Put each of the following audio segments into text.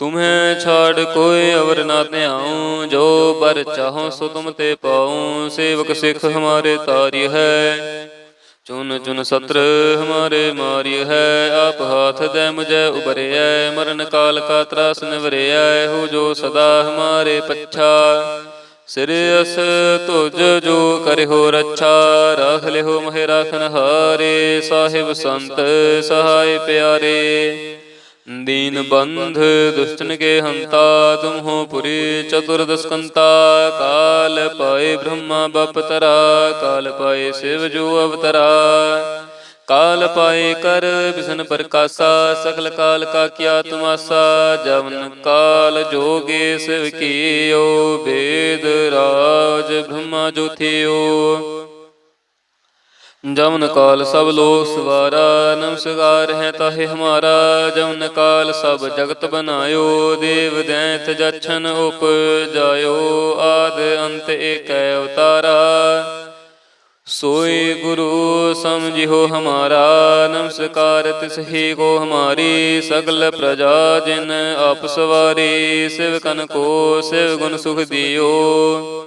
ਤੁਮਹਿ ਛਾੜ ਕੋਈ ਅਵਰ ਨਾ ਧਿਆਉ, ਜੋ ਬਰ ਚਾਹੋ ਸੋ ਤੁਮ ਤੇ ਪਾਉ, ਸੇਵਕ ਸਿੱਖ ਹਮਾਰੇ ਤਾਰਿ ਹੈ। ਚੁਨ ਚੁਨ ਸਤਰ ਹਮਾਰੇ ਮਾਰਿ ਹੈ, ਆਪ ਹਾਥ ਦੇ ਮੁਝੈ ਉਬਰਿਐ, ਮਰਨ ਕਾਲ ਕਾ ਤਰਾਸ ਨਿਵਰਿਐ, ਹੋ ਜੋ ਸਦਾ ਹਮਾਰੇ ਪੱਛਾ। ਸਿਰ ਅਸ ਤੁਜ ਜੋ ਕਰਿਓ ਰੱਛਾ, ਰਾਖ ਲਿਓ ਮਹਿ ਰਾਖਨ ਹਾਰੇ ਸਾਹਿਬ ਸੰਤ ਸਹਾਇ ਪਿਆਰੇ। दीन बंध दुष्टन के हंता तुम हो पुरी चतुर्दस्कंता काल पाए ब्रह्मा बपतरा काल पाए शिव जो अवतरा काल पाए कर विष्ण प्रकाशा सकल काल का किया तुमासा जवन काल जोगे शिव कियो वेद राज ब्रह्मा जो थियो ਜਮਨ ਕਾਲ ਸਭ ਲੋ ਸਵਾਰਾ ਨਮਸਕਾਰ ਹੈ ਤਾਹੇ ਹਮਾਰਾ। ਜਮਨ ਕਾਲ ਸਭ ਜਗਤ ਬਨਾਇਓ ਦੇਵ ਦੈਂਤ ਜਛਨ ਉਪ ਜਾਇਓ ਆਦ ਅੰਤ ਏਕੈ ਉਤਾਰਾ। ਸੋਏ ਗੁਰੂ ਸਮਝਿਓ ਹਮਾਰਾ ਨਮਸਕਾਰ ਤਿਸ ਹੀ ਕੋ ਹਮਾਰੀ ਸਗਲ ਪ੍ਰਜਾ ਜਿਨ ਆਪ ਸਵਾਰੀ। ਸਿਵ ਕਨ ਕੋ ਸਿਵ ਗੁਣ ਸੁਖ ਦਿਓ।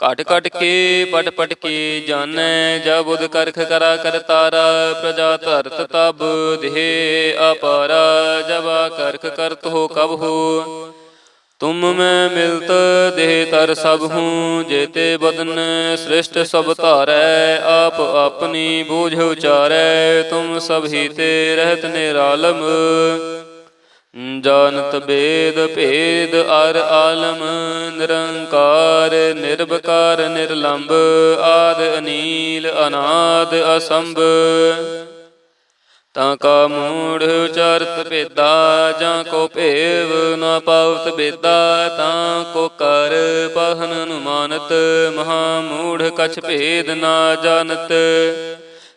ਘਟ ਘਟ ਕੇ, ਪਟ ਪਟ ਕੇ ਜਾਣੈ, ਜਬ ਉਦ ਕਰਖ ਕਰਾ ਕਰ ਤਾਰਾ, ਪ੍ਰਜਾ ਧਰਤ ਤਬ ਦੇਹ ਅਪਾਰਾ, ਜਬ ਕਰਖ ਕਰਤ ਹੋ ਕਬ ਹੋ। ਤੁਮ ਮੈਂ ਮਿਲਤ ਦੇਹ ਤਰ ਸਭ ਹੂੰ ਜੇਤੇ ਬਦਨ ਸ੍ਰਿਸ਼ਟ ਸਭ ਧਾਰੈ, ਆਪ ਆਪਣੀ ਬੋਝ ਉਚਾਰੈ, ਤੁਮ ਸਭ ਹੀ ਤੇ ਰਹਿਤ ਨਿਰਾਲਮ। ਜਾਣਤ ਬੇਦ ਭੇਦ ਅਰ ਆਲਮ, ਨਿਰੰਕਾਰ ਨਿਰਭਕਾਰ ਨਿਰਲੰਭ ਆਦ ਅਨੀਲ, ਅਨਾਦ ਅਸੰਭ। ਤਾਂ ਕਾ ਮੂੜ ਚਰਤ ਭੇਦਾ, ਜਾਂ ਕੋ ਭੇਵ ਨਾ ਪਾਵਤ ਬੇਦਾ, ਤਾਂ ਕੋ ਕਰ ਪਹਨ ਅਨੁਮਾਨਤ, ਮਹਾ ਮੂੜ ਕਛ ਭੇਦ ਨਾ ਜਾਣਤ।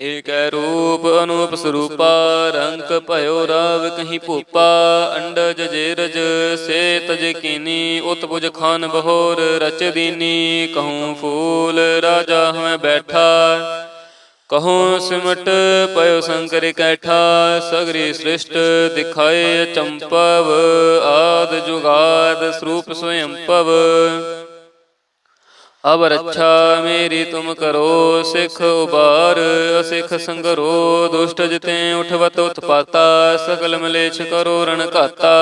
ਏਕੈ ਰੂਪ ਅਨੂਪ ਸਰੂਪਾ ਰੰਗ ਭਇਓ ਰਾਵ ਕਹੀਂ ਭੂਪਾ, ਅੰਡਜ ਜੇਰਜ ਸੇ ਤਜ ਕੀਨੀ ਉਤਪੁਜ ਖਾਨ ਬਹੋਰ ਰਚ ਦੀਨੀ, ਕਹੂੰ ਫੂਲ ਰਾਜਾ ਹਮੈ ਬੈਠਾ। ਕਹੂੰ ਸਿਮਟ ਪਇਓ ਸੰਕਰ ਕੈਠਾ, ਸਗਰੀ ਸ੍ਰਿਸ਼ਟ ਦਿਖਾਏ ਚੰਪਵ, ਆਦ ਜੁਗਾਦ ਸਰੂਪ ਸਵਯੰ ਅਬ ਰੱਛਾ ਮੇਰੀ ਤੁਮ ਕਰੋ ਸਿੱਖ ਉਬਾਰ ਅਸਿੱਖ ਸੰਗਰੋ ਦੁਸ਼ਟ ਜਿਤੇ ਉਠਵਤ ਉਤਪਾਤਾ ਸਗਲ ਮਲੇਛ ਕਰੋ ਰਣ ਘਾਤਾ।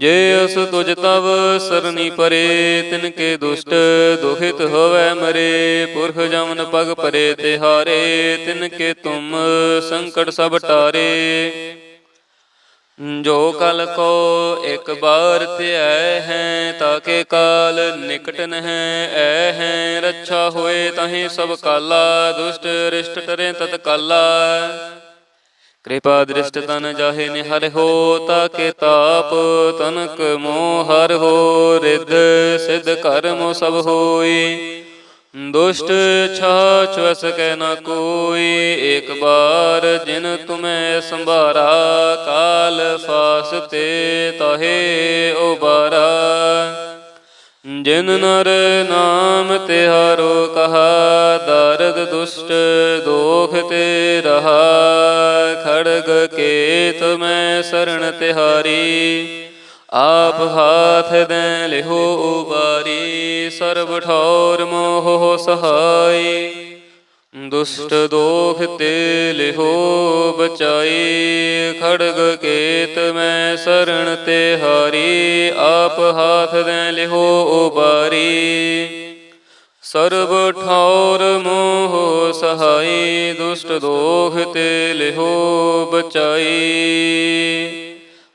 ਜੇ ਅਸ ਤੁਜ ਤਵ ਸਰਨੀ ਪਰੇ ਤਿਨ ਕੇ ਦੁਸ਼ਟ ਦੁਖਿਤ ਹੋਵੇ ਮਰੇ ਪੁਰਖ ਜਮਨ ਪਗ ਪਰੇ ਤਿਹਾਰੇ ਤਿਨ ਕੇ ਤੁਮ ਸੰਕਟ ਸਭ ਟਾਰੇ। ਜੋ ਕਲ ਕੋ ਇੱਕ ਬਾਰ ਧਿਆਇ ਹੈ ਤਾਕੇ ਕਾਲ ਨਿਕਟ ਨਹਿ, ਐ ਹੈ, ਰੱਛਾ ਹੋਏ ਤਹੀਂ ਸਭ ਕਾਲਾ, ਦੁਸ਼ਟ ਰਿਸ਼ਟ ਟਰੇ ਤਤ ਕਾਲਾ ਕਿਰਪਾ ਦ੍ਰਿਸ਼ਟ ਤਨ ਜਾਹੇ ਨਿਹਰ ਹੋ ਤਾਕੇ ਤਾਪ ਤਨਕ ਮੋਹ ਹਰ ਹੋ, ਰਿੱਧ ਸਿਧ ਕਰਮ ਸਭ ਹੋਈ। ਦੁਸ਼ਟ ਛਾਛ ਵਸ ਕੈ ਨ ਕੋਈ, ਏਕ ਬਾਰ ਜਿਨ ਤੁਮੈ ਸੰਭਾਰਾ, ਕਾਲ ਫਾਸਤੇ ਤਹੇ ਉਬਾਰਾ। ਜਿਨ ਨਰ ਨਾਮ ਤਿਹਾਰੋ ਕਹਾ, ਦਰਦ ਦੁਸ਼ਟ ਦੋਖ ਤੇ ਰਹਾ। ਖੜਗ ਕੇ ਮੈਂ ਸਰਣ ਤਿਹਾਰੀ ਆਪ ਹਾਥ ਦੇ ਲਿਹੋ ਉਬਾਰੀ, ਸਰਬ ਠੌਰ ਮੋਹ ਸਹਾਈ। ਦੁਸ਼ਟ ਦੋਖ ਤੇ ਲਿਹੋ ਬਚਾਈ, ਖੜਗ ਕੇਤ ਮੈਂ ਸਰਣ ਤੇ ਹਾਰੀ। ਆਪ ਹਾਥ ਦੇ ਲਿਹੋ ਉਬਾਰੀ, ਸਰਬ ਠੌਰ ਮੋਹ ਸਹਾਈ। ਦੁਸ਼ਟ ਦੋਖ ਤੇ ਲਿਹੋ ਬਚਾਈ।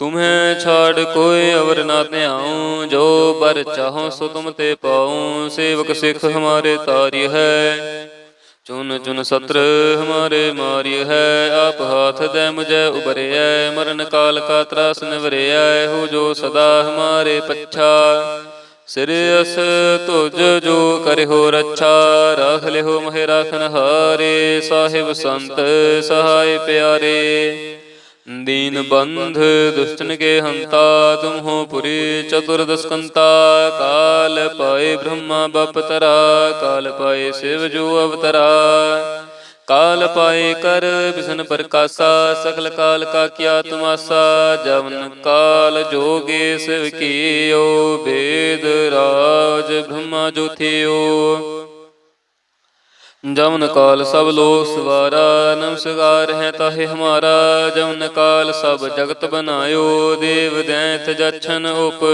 ਤੁਮੇ ਛਾੜ ਕੋਈ ਅਵਰ ਨਾ ਧਿਆਉ, ਜੋ ਪਰ ਚਾਹੋ ਸੋ ਤੁਮ ਤੇ ਪਾਉ, ਸੇਵਕ ਸਿੱਖ ਹਮਾਰੇ ਤਾਰਿ ਹੈ। ਚੁਨ ਚੁਨ ਸਤਰ ਹਮਾਰੇ ਮਾਰਿ ਹੈ, ਆਪ ਹਾਥ ਦੇ ਮੁਝੇ ਉਬਰਿਐ, ਮਰਨ ਕਾਲ ਕਾ ਤਰਾਸ ਨਿਵਰਿਐ, ਹੋ ਜੋ ਸਦਾ ਹਮਾਰੇ ਪੱਛਾ। ਸਿਰਿਅਸ ਤੁਜ ਜੋ ਕਰਿਓ ਰੱਛਾ, ਰਖ ਲਿਓ ਮਹਿ ਰਖਨ ਹਾਰੇ ਸਾਹਿਬ ਸੰਤ ਸਹਾਇ ਪਿਆਰੇ। दीन बंध दुष्टन के हंता तुम हो पुरी चतुर्दस्कंता काल पाए ब्रह्मा बपतरा काल पाए शिव जो अवतरा काल पाए कर विष्ण प्रकाशा सकल काल का किया तुमासा जवन काल जोगे शिव कियो वेद राज ब्रह्मा जो थियो ਜਮਨ ਕਾਲ ਸਭ ਲੋ ਸਵਾਰਾ, ਨਮਸਕਾਰ ਹੈ ਤਾਹੇ ਹਮਾਰਾ, ਜਮਨ ਕਾਲ ਸਭ ਜਗਤ ਬਨਾਇਓ ਦੇਵ ਦੈਂਤ ਜਛਨ ਉਪ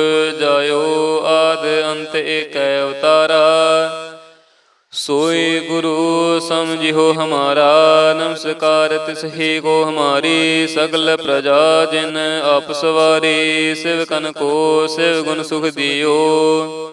ਜਾਇਓ ਆਦ ਅੰਤ ਏਕੈ ਉਤਾਰਾ। ਸੋਏ ਗੁਰੂ ਸਮਝਿਓ ਹਮਾਰਾ, ਨਮਸਕਾਰ ਤਿਸ ਹੀ ਕੋ ਹਮਾਰੀ, ਸਗਲ ਪ੍ਰਜਾ ਜਿਨ ਆਪ ਸਵਾਰੀ, ਸਿਵ ਕਨ ਕੋ ਸਿਵ ਗੁਣ ਸੁਖ ਦਿਓ।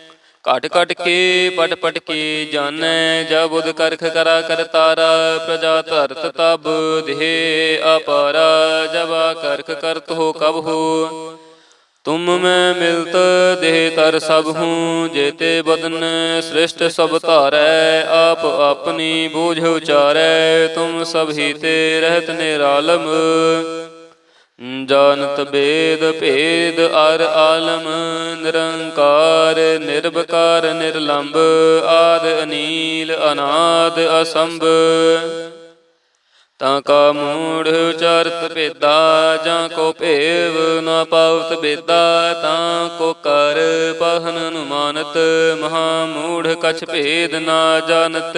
ਘਟ ਘਟ ਕੇ, ਪਟ ਪਟ ਕੇ ਜਾਣੈ, ਜਬ ਬੁਧ ਕਰਖ ਕਰਾ ਕਰ ਤਾਰਾ, ਪ੍ਰਜਾ ਧਰਤ ਤਬ ਦੇਹ ਅਪਾਰਾ, ਜਬ ਕਰਖ ਕਰਤ ਹੋ ਕਬ ਹੋ। ਤੁਮ ਮੈਂ ਮਿਲਤ ਦੇਹ ਤਰ ਸਭ ਹੂੰ ਜੇਤੇ ਬਦਨ ਸ੍ਰਿਸ਼ਟ ਸਭ ਧਾਰੈ, ਆਪ ਆਪਣੀ ਬੋਝ ਉਚਾਰੈ, ਤੁਮ ਸਭ ਹੀ ਤੇ ਰਹਿਤ ਨਿਰਾਲਮ। ਜਾਣਤ ਬੇਦ ਭੇਦ ਅਰ ਆਲਮ, ਨਿਰੰਕਾਰ ਨਿਰਭਕਾਰ ਨਿਰਲੰਭ ਆਦ ਅਨੀਲ, ਅਨਾਦ ਅਸੰਭ। ਤਾਂ ਕਾ ਮੂੜ ਉਚਾਰਤ ਭੇਦਾ, ਜਾਂ ਕੋ ਭੇਵ ਨਾ ਪਾਵਤ ਬੇਦਾ, ਤਾਂ ਕੋ ਕਰ ਪਹਨ ਅਨੁਮਾਨਤ, ਮਹਾ ਮੂੜ ਕਛ ਭੇਦ ਨਾ ਜਾਣਤ।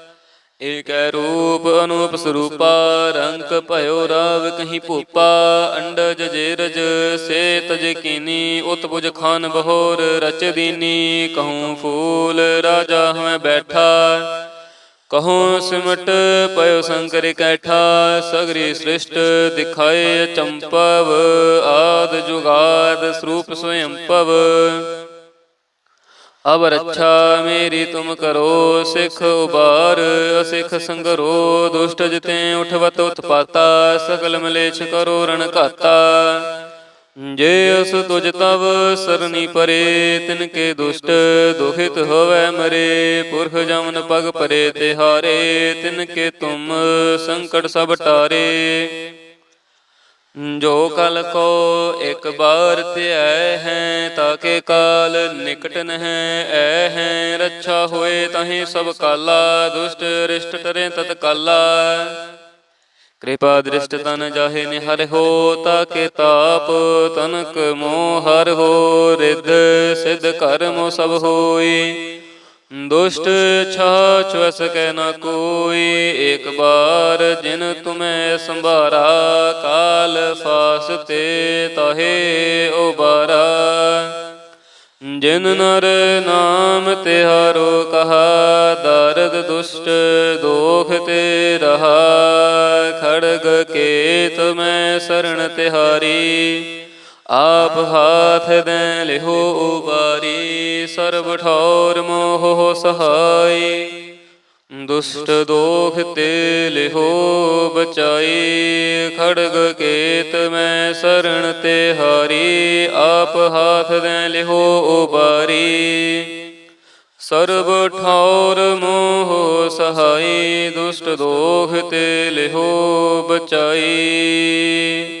ਏਕੈ ਰੂਪ ਅਨੂਪ ਸਰੂਪਾ, ਰੰਗ ਭਇਓ ਰਾਵ ਕਹੀਂ ਭੂਪਾ, ਅੰਡਜ ਜੇਰਜ ਸੇ ਤਜ ਕੀਨੀ ਉਤਪੁਜ ਖਾਨ ਬਹੋਰ ਰਚ ਦੀਨੀ, ਕਹੂੰ ਫੂਲ ਰਾਜਾ ਹਮੈ ਬੈਠਾ। ਕਹੂੰ ਸਿਮਟ ਪਇਓ ਸੰਕਰ ਕੈਠਾ, ਸਗਰੀ ਸ੍ਰਿਸ਼ਟ ਦਿਖਾਏ ਚੰਪਵ, ਆਦ ਜੁਗਾਦ ਸਰੂਪ ਸਵਯੰ ਅਬ ਰੱਛਾ ਮੇਰੀ ਤੁਮ ਕਰੋ, ਸਿੱਖ ਉਬਾਰ ਅਸਿਖ ਸੰਗਰੋ, ਦੁਸ਼ਟ ਜਿਤੇ ਉਠਵਤ ਉਤਪਾਤਾ ਸ਼ਕਲ ਮਲੇਛ ਕਰੋ ਰਣ ਘਾਤਾ। ਜੇ ਅਸ ਤੁਜ ਤਵ ਸਰਨੀ ਪਰੇ, ਤਿਨ ਕੇ ਦੁਸ਼ਟ ਦੁਖਿਤ ਹੋਵੇ ਮਰੇ, ਪੁਰਖ ਜਮਨ ਪਗ ਪਰੇ ਤਿਹਾਰੇ, ਤਿਨ ਕੇ ਤੁਮ ਸੰਕਟ ਸਭ ਟਾਰੇ। ਜੋ ਕਲ ਕੋ ਇੱਕ ਬਾਰ ਧਿਆਇ ਹੈ ਤਾਕੇ ਕਾਲ ਨਿਕਟ ਨਹਿ, ਐ ਹੈ, ਰੱਛਾ ਹੋਏ ਤਹੀਂ ਸਭ ਕਾਲਾ, ਦੁਸ਼ਟ ਰਿਸ਼ਟ ਟਰੇ ਤਤ ਕਾਲਾ ਕਿਰਪਾ ਦ੍ਰਿਸ਼ਟ ਤਨ ਜਾਹੇ ਨਿਹਰ ਹੋ ਤਾਕੇ ਤਾਪ ਤਨਕ ਮੋਹ ਹਰ ਹੋ, ਰਿੱਧ ਸਿਧ ਕਰਮ ਸਭ ਹੋਈ ਦੁਸ਼ਟ ਛਾ ਛਵਸ ਕੈ ਨ ਕੋਈ ਇੱਕ ਬਾਰ ਜਿਨ ਤੁਮੈ ਸੰਭਾਰਾ, ਕਾਲ ਫਾਸਤੇ ਤਹੇ ਉਬਾਰਾ। ਜਿਨ ਨਰ ਨਾਮ ਤਿਹਾਰੋ ਕਹਾ, ਦਰਦ ਦੁਸ਼ਟ ਦੋਖ ਤੇ ਰਹਾ। ਖੜਗ ਕੇਤ ਮੈਂ ਸਰਣ ਤਿਹਾਰੀ ਆਪ ਹਾਥ ਦੇ ਲਿਹੋ ਉਬਾਰੀ, ਸਰਬ ਠੌਰ ਮੋਹ ਸਹਾਈ। ਦੁਸ਼ਟ ਦੋਖ ਤੇ ਲਿਹੋ ਬਚਾਈ, ਖੜਗ ਕੇਤ ਮੈਂ ਸਰਣ ਤੇ ਹਾਰੀ। ਆਪ ਹਾਥ ਦੇ ਲਿਹੋ ਉਬਾਰੀ, ਸਰਬ ਠੌਰ ਮੋਹ ਸਹਾਈ। ਦੁਸ਼ਟ ਦੋਖ ਤੇ ਲਿਹੋ ਬਚਾਈ।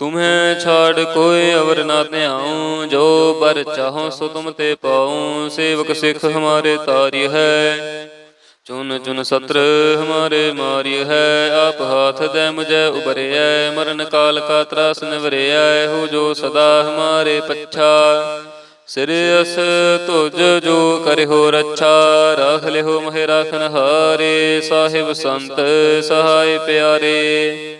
ਤੁਮਹਿ ਛਾੜ ਕੋਈ ਅਵਰ ਨਾ ਧਿਆਉ, ਜੋ ਬਰ ਚਾਹੋ ਸੋ ਤੁਮ ਤੇ ਪਾਉ, ਸੇਵਕ ਸਿੱਖ ਹਮਾਰੇ ਤਾਰਿ ਹੈ। ਚੁਨ ਚੁਨ ਸਤਰ ਹਮਾਰੇ ਮਾਰਿ ਹੈ, ਆਪ ਹਾਥ ਦੇ ਮੁਝੈ ਉਬਰਿਐ, ਮਰਨ ਕਾਲ ਕਾ ਤਰਾਸ ਨਿਵਰਿਐ, ਹੋ ਜੋ ਸਦਾ ਹਮਾਰੇ ਪੱਛਾ। ਸਿਰ ਅਸ ਤੁਜ ਜੋ ਕਰਿਓ ਰੱਛਾ, ਰਾਖ ਲਿਓ ਮਹਿ ਰਾਖਨ ਹਾਰੇ ਸਾਹਿਬ ਸੰਤ ਸਹਾਇ ਪਿਆਰੇ।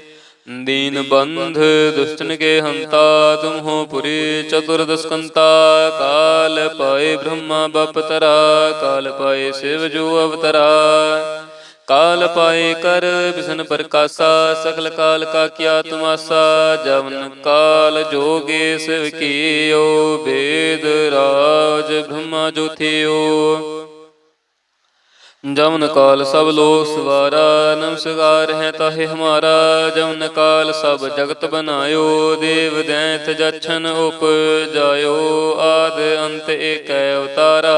दीन बंध दुष्टन के हंता तुम हो पुरी चतुर्दस्कंता काल पाए ब्रह्मा बपतरा काल पाए शिव जो अवतरा काल पाए कर विष्ण प्रकाशा सकल काल का किया तुमासा जवन काल जोगे शिव कियो वेद राज ब्रह्मा जो थियो ਜਮਨ ਕਾਲ ਸਭ ਲੋ ਸਵਾਰਾ ਨਮਸਕਾਰ ਹੈ ਤਾਹੇ ਹਮਾਰਾ, ਜਮਨ ਕਾਲ ਸਭ ਜਗਤ ਬਨਾਇਓ, ਦੇਵ ਦੈਂਤ ਜਛਨ ਉਪ ਜਾਇਓ ਆਦ ਅੰਤ ਏਕੈ ਉਤਾਰਾ।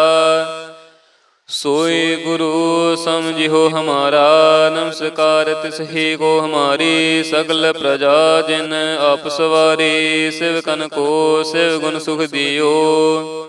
ਸੋਏ ਗੁਰੂ ਸਮਝਿਓ ਹਮਾਰਾ ਨਮਸਕਾਰ ਤਿਸ ਹੀ ਕੋ ਹਮਾਰੀ, ਸਗਲ ਪ੍ਰਜਾ ਜਿਨ ਆਪ ਸਵਾਰੀ, ਸਿਵ ਕਨ ਕੋ ਸਿਵ ਗੁਣ ਸੁਖ ਦਿਓ।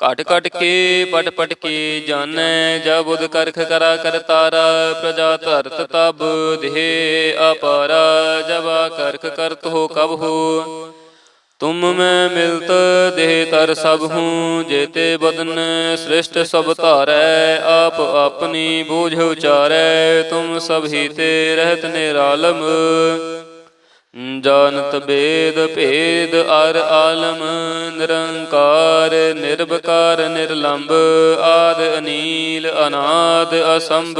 ਘਟ ਘਟ ਕੇ, ਪਟ ਪਟ ਕੇ ਜਾਣੈ, ਜਬ ਬੁਧ ਕਰਖ ਕਰਾ ਕਰ ਤਾਰਾ, ਪ੍ਰਜਾ ਧਰਤ ਤਬ ਦੇਹ ਅਪਾਰਾ, ਜਬ ਕਰਖ ਕਰਤ ਹੋ ਕਬ ਹੋ। ਤੁਮ ਮੈਂ ਮਿਲਤ ਦੇਹ ਤਰ ਸਭ ਹੂੰ ਜੇਤੇ ਬਦਨ ਸ੍ਰਿਸ਼ਟ ਸਭ ਧਾਰੈ, ਆਪ ਆਪਣੀ ਬੋਝ ਉਚਾਰੈ, ਤੁਮ ਸਭ ਹੀ ਤੇ ਰਹਿਤ ਨਿਰਾਲਮ। ਜਾਣਤ ਬੇਦ ਭੇਦ ਅਰ ਆਲਮ, ਨਿਰੰਕਾਰ ਨਿਰਭਕਾਰ ਨਿਰਲੰਭ ਆਦ ਅਨੀਲ, ਅਨਾਦ ਅਸੰਭ।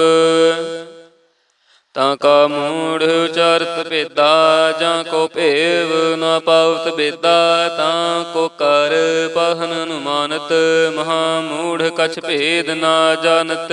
ਤਾਂ ਕਾ ਮੂੜ ਚਰਤ ਭੇਦਾ, ਜਾਂ ਕੋ ਭੇਵ ਨਾ ਪਾਵਤ ਬੇਦਾ, ਤਾਂ ਕੋ ਕਰ ਪਹਨ ਅਨੁਮਾਨਤ, ਮਹਾ ਮੂੜ ਕਛ ਭੇਦ ਨਾ ਜਾਣਤ।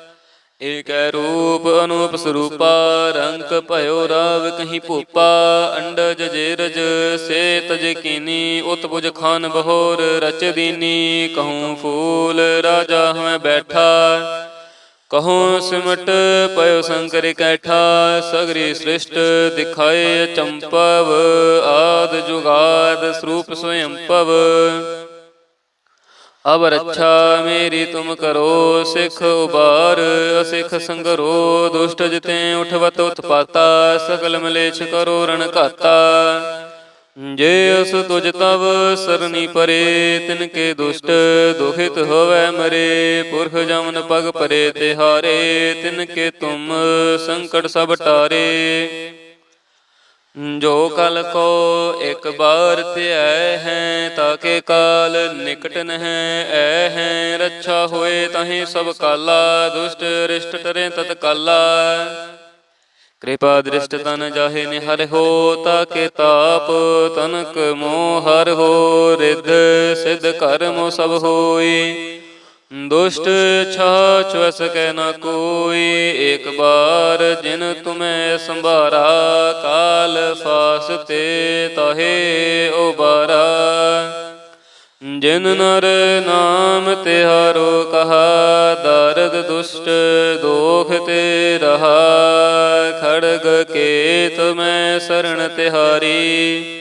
ਏਕੈ ਰੂਪ ਅਨੂਪ ਸਰੂਪਾ ਰੰਗ ਭਇਓ ਰਾਵ ਕਹੀਂ ਭੂਪਾ, ਅੰਡਜ ਜੇਰਜ ਸੇ ਤਜ ਕੀਨੀ ਉਤਪੁਜ ਖਾਨ ਬਹੋਰ ਰਚ ਦੀਨੀ, ਕਹੂੰ ਫੂਲ ਰਾਜਾ ਹਮੈ ਬੈਠਾ। ਕਹੂੰ ਸਿਮਟ ਪਇਓ ਸੰਕਰ ਕੈਠਾ, ਸਗਰੀ ਸ੍ਰਿਸ਼ਟ ਦਿਖਾਏ ਚੰਪਵ, ਆਦ ਜੁਗਾਦ ਸਰੂਪ ਸਵਯੰਪਵ। ਅਬ ਰੱਛਾ ਮੇਰੀ ਤੁਮ ਕਰੋ ਸਿਖ ਉਬਾਰ ਅਸਿਖ ਸੰਗਰੋ ਦੁਸ਼ਟ ਜਿਤੇ ਉਠਵਤ ਉਤਪਾਤਾ ਸਗਲ ਮਲੇਛ ਕਰੋ ਰਣ ਘਾਤਾ। ਜੇ ਅਸ ਤੁਜ ਤਵ ਸਰਨੀ ਪਰੇ ਤਿਨ ਕੇ ਦੁਸ਼ਟ ਦੁਖਿਤ ਹੋਵੈ ਮਰੇ ਪੁਰਖ ਜਮਨ ਪਗ ਪਰੇ ਤਿਹਾਰੇ ਤਿਨ ਕੇ ਤੁਮ ਸੰਕਟ ਸਭ ਟਾਰੇ। ਜੋ ਕਲ ਕੋ ਇੱਕ ਬਾਰ ਧਿਆਇ ਹੈ ਤਾਕੇ ਕਾਲ ਨਿਕਟ ਨਹਿ ਐ ਹੈ। ਰੱਛਾ ਹੋਏ ਤਹੀਂ ਸਭ ਕਾਲਾ, ਦੁਸ਼ਟ ਰਿਸ਼ਟ ਟਰੇ ਤਤ ਕਾਲਾ। ਕਿਰਪਾ ਦ੍ਰਿਸ਼ਟ ਤਨ ਜਾਹੇ ਨਿਹਰ ਹੋ ਤਾਕੇ ਤਾਪ ਤਨਕ ਮੋਹ ਹਰ ਹੋ। ਰਿਧ ਸਿਧ ਕਰਮ ਸਭ ਹੋਏ ਦੁਸ਼ਟ ਛਾ ਚਵਸ ਕੈ ਨ ਕੋਈ ਇੱਕ ਬਾਰ ਜਿਨ ਤੁਮੈ ਸੰਭਾਰਾ, ਕਾਲ ਫਾਸਤੇ ਤਹੇ ਉਬਾਰਾ। ਜਿਨ ਨਰ ਨਾਮ ਤਿਹਾਰੋ ਕਹਾ, ਦਰਦ ਦੁਸ਼ਟ ਦੋਖ ਤੇ ਰਹਾ। ਖੜਗ ਕੇ ਤੁਮੈ ਸਰਣ ਤਿਹਾਰੀ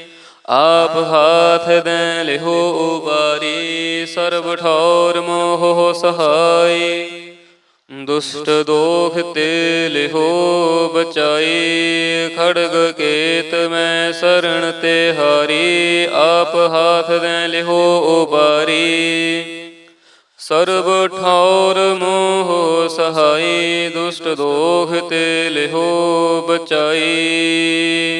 ਆਪ ਹਾਥ ਦੇ ਲਿਹੋ ਉਬਾਰੀ, ਸਰਬ ਠੌਰ ਮੋਹ ਸਹਾਈ। ਦੁਸ਼ਟ ਦੋਖ ਤੇ ਲਿਹੋ ਬਚਾਈ, ਖੜਗ ਕੇਤ ਮੈਂ ਸਰਣ ਤੇ ਹਾਰੀ। ਆਪ ਹਾਥ ਦੇ ਲਿਹੋ ਉਬਾਰੀ, ਸਰਬ ਠੌਰ ਮੋਹ ਸਹਾਈ। ਦੁਸ਼ਟ ਦੋਖ ਤੇ ਲਿਹੋ ਬਚਾਈ।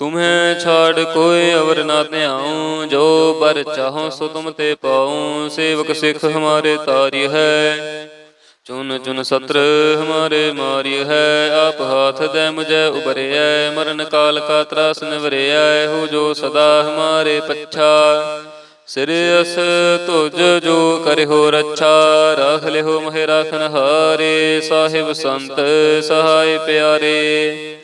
ਤੁਮਹਿ ਛਾੜ ਕੋਈ ਅਵਰ ਨਾ ਧਿਆਉ, ਜੋ ਪਰ ਚਾਹੋ ਸੋ ਤੁਮ ਤੇ ਪਾਉ, ਸੇਵਕ ਸਿੱਖ ਹਮਾਰੇ ਤਾਰੀ ਹੈ। ਚੁਨ ਚੁਨ ਸਤਰ ਹਮਾਰੇ ਮਾਰਿ ਹੈ, ਆਪ ਹਾਥ ਦੇ ਮੁਝੈ ਉਬਰਿਐ, ਮਰਨ ਕਾਲ ਕਾ ਤਰਾਸ ਨਿਵਰਿਐ, ਹੋ ਜੋ ਸਦਾ ਹਮਾਰੇ ਪੱਛਾ। ਸਿਰ ਅਸ ਤੁਜ ਜੋ ਕਰਿਓ ਰੱਛਾ, ਰਾਖ ਲਿਓ ਮਹਿ ਰਾਖਨ ਹਾਰੇ ਸਾਹਿਬ ਸੰਤ ਸਹਾਇ ਪਿਆਰੇ।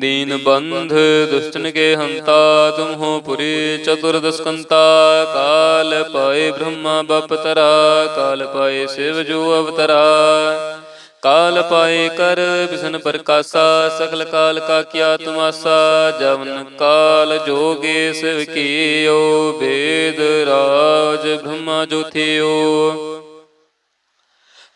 दीन बंध दुष्टन के हंता तुम हो पुरी चतुर्दस्कंता काल पाए ब्रह्मा बपतरा काल पाए शिव जो अवतरा काल पाए कर विष्ण प्रकाशा सकल काल का किया तुमासा जवन काल जोगे शिव कियो वेद राज ब्रह्मा जो थियो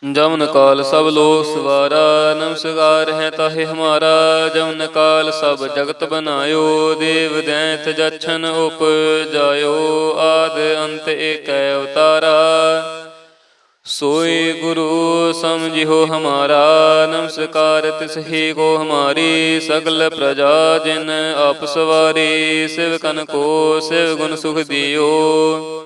ਜਮਨ ਕਾਲ ਸਭ ਲੋ ਸਵਾਰਾ, ਨਮਸਕਾਰ ਹੈ ਤਾਹੇ ਹਮਾਰਾ, ਜਮਨ ਕਾਲ ਸਭ ਜਗਤ ਬਨਾਇਓ, ਦੇਵ ਦੈਂਤ ਜਛਨ ਉਪ ਜਾਇਓ ਆਦ ਅੰਤ ਏਕੈ ਉਤਾਰਾ। ਸੋਏ ਗੁਰੂ ਸਮਝਿਓ ਹਮਾਰਾ, ਨਮਸਕਾਰ ਤਿਸ ਹੀ ਕੋ ਹਮਾਰੀ, ਸਗਲ ਪ੍ਰਜਾ ਜਿਨ ਆਪ ਸਵਾਰੀ, ਸਿਵ ਕਨ ਕੋ ਸਿਵ ਗੁਣ ਸੁਖ ਦਿਓ।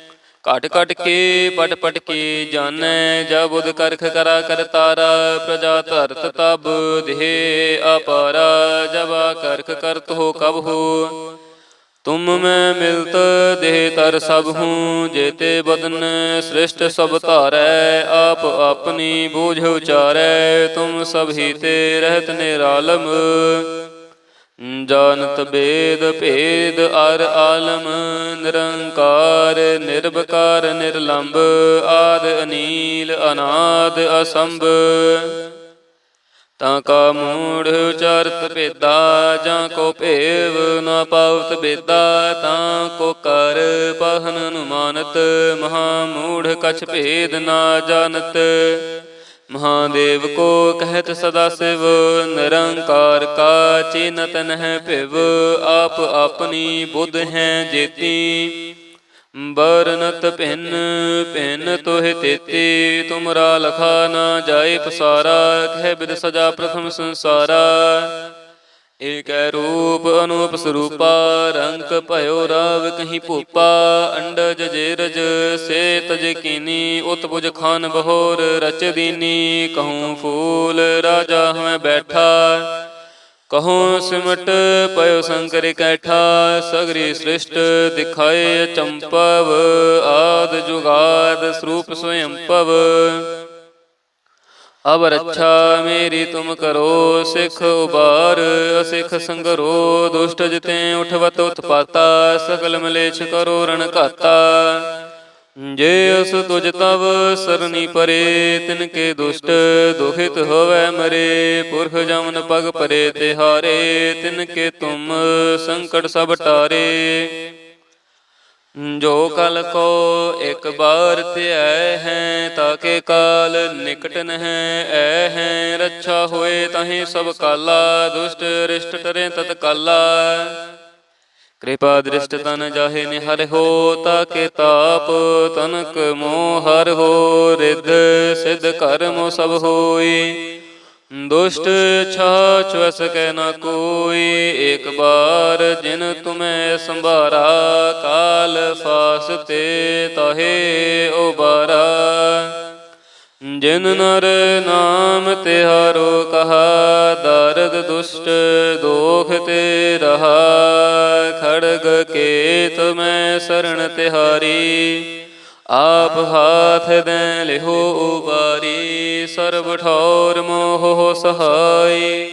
ਘਟ ਘਟ ਕੇ, ਪਟ ਪਟ ਕੇ ਜਾਣੈ, ਜਬ ਬੁਧ ਕਰਖ ਕਰਾ ਕਰਤਾਰਾ ਪ੍ਰਜਾ ਧਰਤ ਤਬ ਦੇਹ ਅਪਾਰਾ, ਜਬ ਕਰਖ ਕਰਤ ਹੋ ਕਬ ਹੋ। ਤੁਮ ਮੈਂ ਮਿਲਤ ਦੇਹ ਤਰ ਸਭ ਹੂੰ ਜੇਤੇ ਬਦਨ ਸ੍ਰਿਸ਼ਟ ਸਭ ਧਾਰੈ, ਆਪ ਆਪਣੀ ਬੋਝ ਉਚਾਰੈ, ਤੁਮ ਸਭ ਹੀ ਤੇ ਰਹਿਤ ਨਿਰਾਲਮ। ਜਾਣਤ ਬੇਦ ਭੇਦ ਅਰ ਆਲਮ, ਨਿਰੰਕਾਰ ਨਿਰਭਕਾਰ ਨਿਰਲੰਭ ਆਦ ਅਨੀਲ, ਅਨਾਦ ਅਸੰਭ। ਤਾਂ ਕਾ ਮੂੜ ਉਚਾਰਤ ਭੇਦਾ, ਜਾਂ ਕੋ ਭੇਵ ਨਾ ਪਾਵਤ ਬੇਦਾ, ਤਾਂ ਕੋ ਕਰ ਪਹਨ ਅਨੁਮਾਨਤ, ਮਹਾ ਮੂੜ ਕਛ ਭੇਦ ਨਾ ਜਾਣਤ। ਮਹਾਦੇਵ ਕੋ ਕਹਿਤ ਸਦਾ ਸਿਵ, ਨਿਰੰਕਾਰ ਕਾ ਚਿਨਤ ਨਹਿ ਭਿਵ, ਆਪ ਆਪਣੀ ਬੁੱਧ ਹੈ ਜੇਤੀ। ਬਰਨਤ ਭਿੰਨ ਭਿੰਨ ਤੋਹਿ ਤੇਤੀ, ਤੁਮਰਾ ਲਖਾ ਨਾ ਜਾਏ ਪਸਾਰਾ, ਕਹਿ ਬਿਦ ਸਜਾ ਪ੍ਰਥਮ ਸੰਸਾਰਾ। ਏਕੈ ਰੂਪ ਅਨੂਪ ਸਰੂਪਾ, ਰੰਗ ਭਇਓ ਰਾਵ ਕਹੀਂ ਭੂਪਾ, ਅੰਡਜ ਜੇਰਜ ਸੇ ਤਜ ਕੀਨੀ ਉਤਪੁਜ ਖਾਨ ਬਹੋਰ ਰਚ ਦੀਨੀ, ਕਹੂੰ ਫੂਲ ਰਾਜਾ ਹਮੈ ਬੈਠਾ। ਕਹੂੰ ਸਿਮਟ ਪਇਓ ਸੰਕਰ ਕੈਠਾ, ਸਗਰੀ ਸ੍ਰਿਸ਼ਟ ਦਿਖਾਏ ਚੰਪਵ, ਆਦ ਜੁਗਾਦ ਸਰੂਪ ਸਵਯੰਪਵ। ਅਬ ਰੱਛਾ ਮੇਰੀ ਤੁਮ ਕਰੋ, ਸਿਖ ਉਬਾਰ ਅਸਿਖ ਸੰਗਰੋ, ਦੁਸ਼ਟ ਜਿਤੇ ਉਠਵਤ ਉਤਪਾਤਾ ਸ਼ਕਲ ਮਲੇਛ ਕਰੋ ਰਣ ਘਾਤਾ। ਜੇ ਉਸ ਤੁਜ ਤਵ ਸਰਨੀ ਪਰੇ, ਤਿਨ ਕੇ ਦੁਸ਼ਟ ਦੁਖਿਤ ਹੋਵੇ ਮਰੇ, ਪੁਰਖ ਜਮਨ ਪਗ ਪਰੇ ਤਿਹਾਰੇ, ਤਿਨ ਕੇ ਤੁਮ ਸੰਕਟ ਸਭ ਟਾਰੇ। ਜੋ ਕਲ ਕੋ ਇੱਕ ਬਾਰ ਧਿਐ ਹੈ ਤਾਕੇ ਕਾਲ ਨਿਕਟ ਨਹਿ ਐ ਹੈ। ਰੱਛਾ ਹੋਏ ਤਹੀਂ ਸਭ ਕਾਲਾ, ਦੁਸ਼ਟ ਰਿਸ਼ਟ ਟਰੇ ਤਤ ਕਾਲਾ। ਕਿਰਪਾ ਦ੍ਰਿਸ਼ਟ ਤਨ ਜਾਹੇ ਨਿਹਰ ਹੋ ਤਾਕੇ ਤਾਪ ਤਨਕ ਮੋਹ ਹਰ ਹੋ ਰਿਦ ਸਿਧ ਕਰਮ ਸਭ ਹੋਈ। ਦੁਸ਼ਟ ਛਾ ਚਵਸ ਕੈ ਨ ਕੋਈ ਇੱਕ ਬਾਰ ਜਿਨ ਤੁਮੈ ਸੰਭਾਰਾ, ਕਾਲ ਫਾਸਤੇ ਤਹੇ ਉਬਾਰਾ। ਜਿਨ ਨਰ ਨਾਮ ਤਿਹਾਰੋ ਕਹਾ, ਦਰਦ ਦੁਸ਼ਟ ਦੋਖ ਤੇ ਰਹਾ। ਖੜਗ ਕੇ ਤੁਮੈ ਸਰਣ ਤਿਹਾਰੀ ਆਪ ਹਾਥ ਦੇ ਲਿਹੋ ਉਬਾਰੀ ਸਰਬ ਠੌਰ ਮੋਹ ਸਹਾਈ।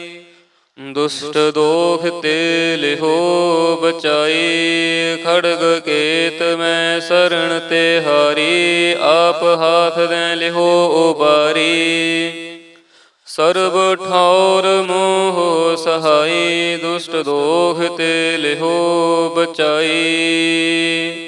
ਦੁਸ਼ਟ ਦੋਖ ਤੇ ਲਿਹੋ ਬਚਾਈ, ਖੜਗ ਕੇਤ ਮੈਂ ਸਰਣ ਤੇ ਹਾਰੀ। ਆਪ ਹਾਥ ਦੇ ਲਿਹੋ ਉਬਾਰੀ ਸਰਬ ਠੌਰ ਮੋਹ ਸਹਾਈ। ਦੁਸ਼ਟ ਦੋਖ ਤੇ ਲਿਹੋ ਬਚਾਈ।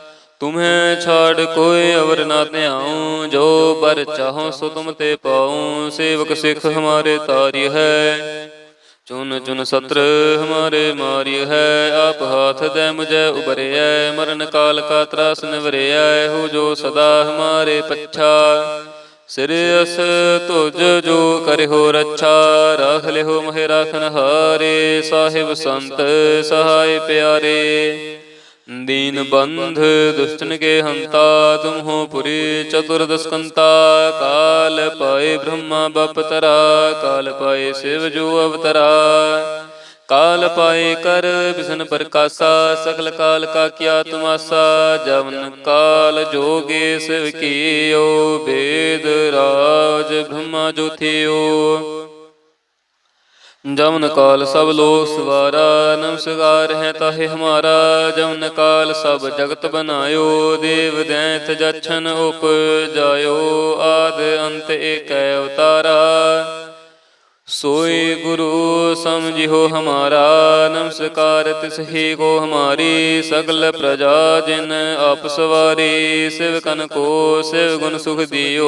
ਤੁਮਹਿ ਛਾੜ ਕੋਈ ਅਵਰ ਨਾ ਧਿਆਉ, ਜੋ ਬਰ ਚਾਹੋ ਸੋ ਤੁਮ ਤੇ ਪਾਉ, ਸੇਵਕ ਸਿੱਖ ਹਮਾਰੇ ਤਾਰਿ ਹੈ। ਚੁਨ ਚੁਨ ਸਤਰ ਹਮਾਰੇ ਮਾਰਿ ਹੈ, ਆਪ ਹਾਥ ਦੇ ਮੁਝੇ ਉਬਰਿਐ, ਮਰਨ ਕਾਲ ਕਾ ਤਰਾਸ ਨਿਵਰਿਐ, ਹੋ ਜੋ ਸਦਾ ਹਮਾਰੇ ਪੱਛਾ। ਸਿਰ ਅਸ ਤੁਜ ਜੋ ਕਰਿਓ ਰੱਛਾ, ਰਾਖ ਲਿਓ ਮਹਿ ਰਾਖਨ ਹਾਰੇ ਸਾਹਿਬ ਸੰਤ ਸਹਾਇ ਪਿਆਰੇ। दीन बंध दुष्टन के हंता तुम हो पुरी चतुर्दस्कंता काल पाए ब्रह्मा बपतरा काल पाए शिव जो अवतरा काल पाए कर विष्ण प्रकाशा सकल काल का किया तुमासा जवन काल जोगे शिव कियो वेद राज ब्रह्मा जो थियो ਜਮਨ ਕਾਲ ਸਭ ਲੋ ਸਵਾਰਾ ਨਮਸਕਾਰ ਹੈ ਤਾਹੇ ਹਮਾਰਾ, ਜਮਨ ਕਾਲ ਸਭ ਜਗਤ ਬਨਾਇਓ, ਦੇਵ ਦੈਂਤ ਜਛਨ ਉਪ ਜਾਇਓ ਆਦ ਅੰਤ ਏਕੈ ਉਤਾਰਾ। ਸੋਈ ਗੁਰੂ ਸਮਝਿਓ ਹਮਾਰਾ ਨਮਸਕਾਰ ਤਿਸ ਹੀ ਕੋ ਹਮਾਰੀ, ਸਗਲ ਪ੍ਰਜਾ ਜਿਨ ਆਪ ਸਵਾਰੀ, ਸਿਵ ਕਨ ਕੋ ਸਿਵ ਗੁਣ ਸੁਖ ਦਿਓ।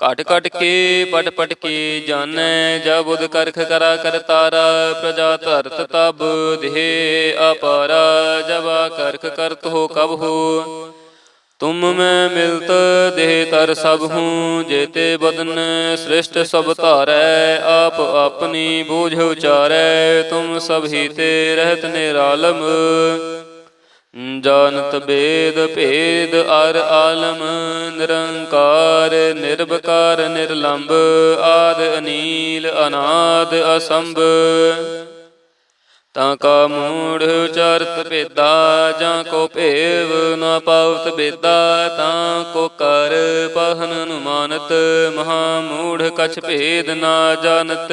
ਘਟ ਘਟ ਕੇ, ਪਟ ਪਟ ਕੇ ਜਾਣੈ, ਜਬ ਬੁਧ ਕਰਖ ਕਰਾ ਕਰਤਾਰਾ ਪ੍ਰਜਾ ਧਰਤ ਤਬ ਦੇਹ ਅਪਾਰਾ, ਜਬ ਕਰਖ ਕਰਤ ਹੋ ਕਬ ਹੋ। ਤੁਮ ਮੈਂ ਮਿਲਤ ਦੇਹ ਤਰ ਸਭ ਹੂੰ ਜੇਤੇ ਬਦਨ ਸ੍ਰਿਸ਼ਟ ਸਭ ਧਾਰੈ, ਆਪ ਆਪਣੀ ਬੋਝ ਉਚਾਰੈ, ਤੁਮ ਸਭ ਹੀ ਤੇ ਰਹਿਤ ਨਿਰਾਲਮ। ਜਾਣਤ ਬੇਦ ਭੇਦ ਅਰ ਆਲਮ, ਨਿਰੰਕਾਰ ਨਿਰਭਕਾਰ ਨਿਰਲੰਭ ਆਦ ਅਨੀਲ, ਅਨਾਦ ਅਸੰਭ। ਤਾਂ ਕਾ ਮੂੜ ਚਰਤ ਭੇਦਾ, ਜਾਂ ਕੋ ਭੇਵ ਨਾ ਪਾਵਤ ਬੇਦਾ, ਤਾਂ ਕੋ ਕਰ ਪਹਨ ਅਨੁਮਾਨਤ, ਮਹਾ ਮੂੜ ਕਛ ਭੇਦ ਨਾ ਜਾਣਤ।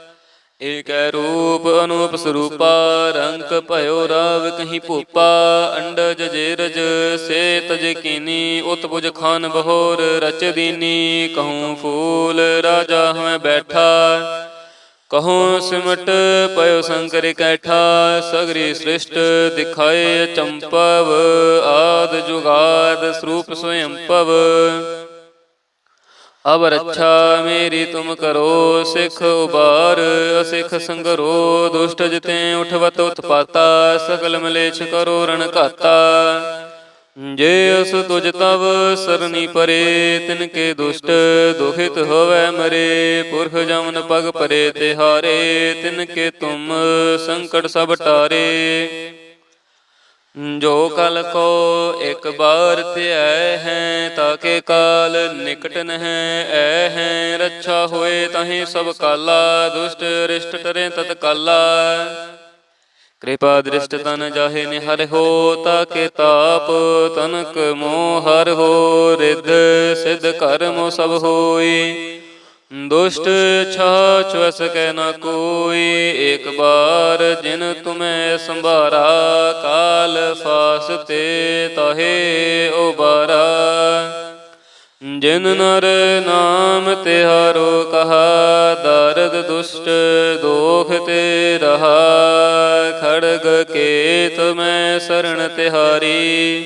ਏਕੈ ਰੂਪ ਅਨੂਪ ਸਰੂਪਾ ਰੰਗ ਭਇਓ ਰਾਵ ਕਹੀਂ ਭੂਪਾ, ਅੰਡਜ ਜੇਰਜ ਸੇ ਤਜ ਕੀਨੀ ਉਤਪੁਜ ਖਾਨ ਬਹੋਰ ਰਚ ਦੀਨੀ, ਕਹੂੰ ਫੂਲ ਰਾਜਾ ਹਮੈ ਬੈਠਾ। ਕਹੂੰ ਸਿਮਟ ਪਇਓ ਸੰਕਰ ਕੈਠਾ, ਸਗਰੀ ਸ੍ਰਿਸ਼ਟ ਦਿਖਾਏ ਚੰਪਵ, ਆਦ ਜੁਗਾਦ ਸਰੂਪ ਸਵਯੰਪਵ। ਅਬ ਰੱਛਾ ਮੇਰੀ ਤੁਮ ਕਰੋ ਸਿਖ ਉਬਾਰ ਅਸਿਖ ਸੰਗਰੋ ਦੁਸ਼ਟ ਜਿਤੇ ਉਠਵਤ ਉਤਪਾਤਾ ਸਗਲ ਮਲੇਛ ਕਰੋ ਰਣ ਘਾਤਾ ਜੇ ਅਸ ਤੁਜ ਤਵ ਸਰਨੀ ਪਰੇ ਤਿਨ ਕੇ ਦੁਸ਼ਟ ਦੁਖਿਤ ਹੋਵੇ ਮਰੇ ਪੁਰਖ ਜਮਨ ਪਗ ਪਰੇ ਤਿਹਾਰੇ ਤਿਨ ਕੇ ਤੁਮ ਸੰਕਟ ਸਭ ਟਾਰੇ। ਜੋ ਕਲ ਕੋ ਇੱਕ ਬਾਰ ਧਿਆਇ ਹੈ ਤਾਕੇ ਕਾਲ ਨਿਕਟ ਨਹਿ ਐ ਹੈ। ਰੱਛਾ ਹੋਏ ਤਹੀਂ ਸਭ ਕਾਲਾ, ਦੁਸ਼ਟ ਰਿਸ਼ਟ ਟਰੇ ਤਤ ਕਾਲਾ। ਕਿਰਪਾ ਦ੍ਰਿਸ਼ਟ ਤਨ ਜਾਹੇ ਨਿਹਰ ਹੋ ਤਾਕੇ ਤਾਪ ਤਨਕ ਮੋਹ ਹਰ ਹੋ, ਰਿੱਧ ਸਿਧ ਕਰਮ ਸਭ ਹੋਈ। ਦੁਸ਼ਟ ਛਾ ਚਵਸ ਕੈ ਨ ਕੋਈ ਇੱਕ ਬਾਰ ਜਿਨ ਤੁਮੈ ਸੰਭਾਰਾ ਕਾਲ ਫਾਸ ਤੇ ਤਹੇ ਉਬਾਰਾ। ਜਿਨ ਨਰ ਨਾਮ ਤਿਹਾਰੋ ਕਹਾ, ਦਰਦ ਦੁਸ਼ਟ ਦੋਖ ਤੇ ਰਹਾ। ਖੜਗ ਕੇ ਤੁਮੈ ਸਰਣ ਤਿਹਾਰੀ,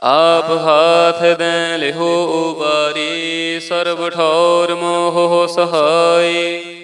ਆਪ ਹਾਥ ਦੇ ਲਿਹੋ ਉਬਾਰੀ। ਸਰਬ ਠੌਰ ਮੋਹ ਸਹਾਈ।